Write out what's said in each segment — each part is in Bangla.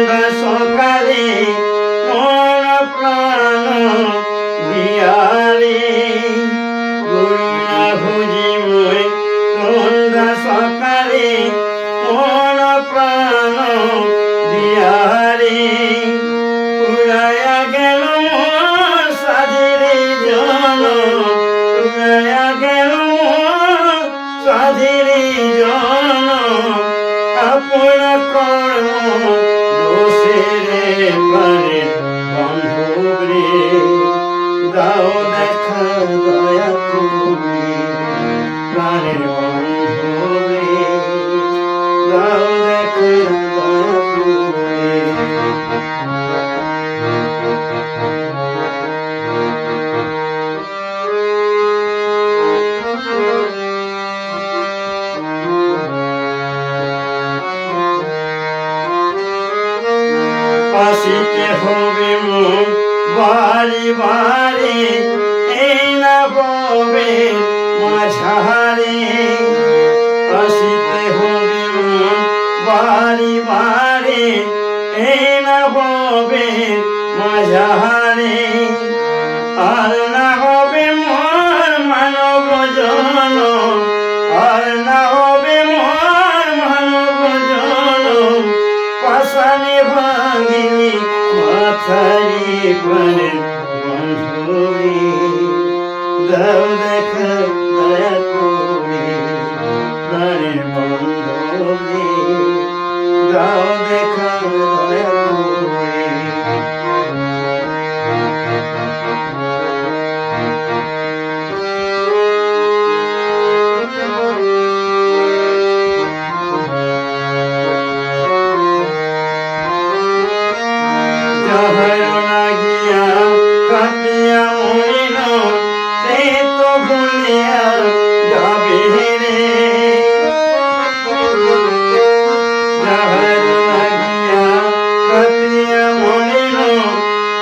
সকালে মন প্রাণ দিয়ারে করুণা ভুজি মই সন্ধ্যা সকালে মন প্রাণ দিয়ারে উড়াইয়া গেল মোর জন উড়াইয়া গেল মোর জন আপন কর্ম তুমি প্রাণের বন্ধুরে দাও দেখা দয়া তুমি আসিতে হবে মন বাড়ি বাড়ি এই ববে মাঝারে। আসিতে হবে বাড়ি বাড়ি এই না মাঝারে। আর না হবে মন মানব জন আর না হবে মন মানব জন পাশানে ভাঙিনি মাথারি দাও দেখা দয়া করে প্রাণের বন্ধুরে দাও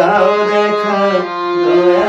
দাও দেখা দয়া